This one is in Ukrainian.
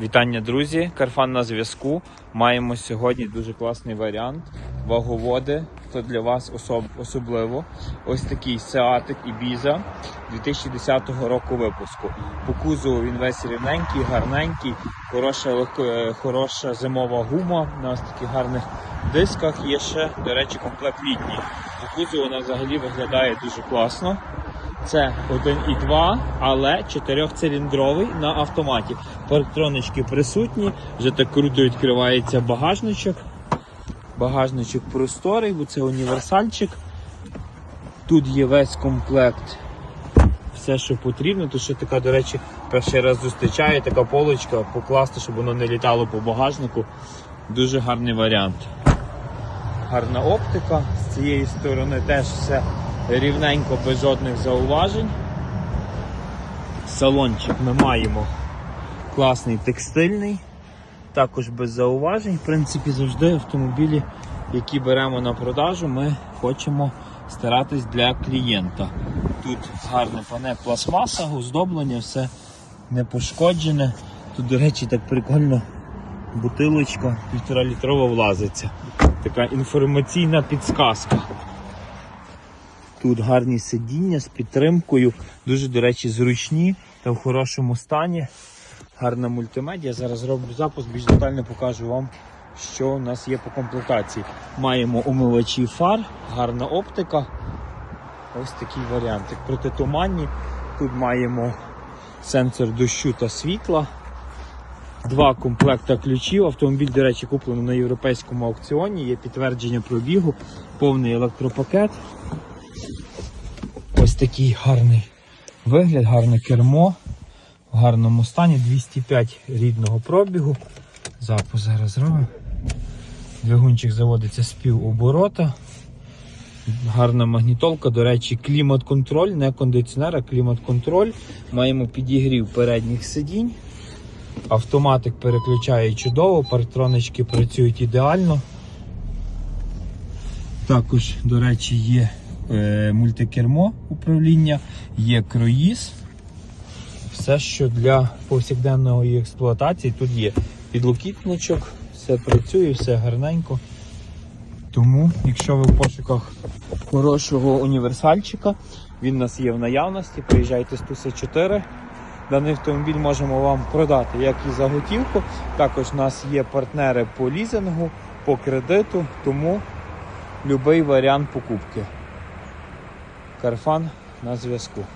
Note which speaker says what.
Speaker 1: Вітання, друзі! Карфан на зв'язку. Маємо сьогодні дуже класний варіант. Ваговоди. То для вас особ- особливо. Ось такий Seatic Ibiza 2010 року випуску. По кузову він весь рівненький, гарненький, хороша, е, хороша зимова гума на ось таких гарних дисках. Є ще, до речі, комплект літній. По кузову вона взагалі виглядає дуже класно. Це 1,2, але 4-циліндровий на автоматі. Парктронички присутні, вже так круто відкривається багажничок. Багажничок просторий, бо це універсальчик. Тут є весь комплект. Все, що потрібно, то що така, до речі, перший раз зустрічає така полочка, покласти, щоб воно не літало по багажнику. Дуже гарний варіант. Гарна оптика. З цієї сторони теж все рівненько, без жодних зауважень. Салончик ми маємо класний текстильний, також без зауважень. В принципі, завжди автомобілі, які беремо на продажу, ми хочемо старатись для клієнта. Тут гарне пане пластмаса, оздоблення, все не пошкоджене. Тут, до речі, так прикольно бутилочка півтора літрова влазиться. Така інформаційна підсказка. Тут гарні сидіння з підтримкою, дуже, до речі, зручні та в хорошому стані. Гарна мультимедіа. Зараз зроблю запуск, більш детально покажу вам, що у нас є по комплектації. Маємо умивачі фар, гарна оптика. Ось такий варіант. Як протитуманні. Тут маємо сенсор дощу та світла. Два комплекта ключів. Автомобіль, до речі, куплено на європейському аукціоні. Є підтвердження пробігу, повний електропакет. Такий гарний вигляд, гарне кермо в гарному стані. 205 рідного пробігу. Запуск зараз зробимо. Двигунчик заводиться з півоборота. Гарна магнітолка, до речі, клімат-контроль, не кондиціонер, а клімат-контроль. Маємо підігрів передніх сидінь. Автоматик переключає чудово, партронички працюють ідеально. Також, до речі, є мультикермо управління, є круїз. Все, що для повсякденної експлуатації тут є підлокітничок, все працює, все гарненько. Тому, якщо ви в пошуках хорошого універсальчика, він у нас є в наявності, приїжджайте з Туса 4. Даний автомобіль можемо вам продати як і за готівку. Також у нас є партнери по лізингу, по кредиту, тому будь-який варіант покупки. Карфан на зв'язку.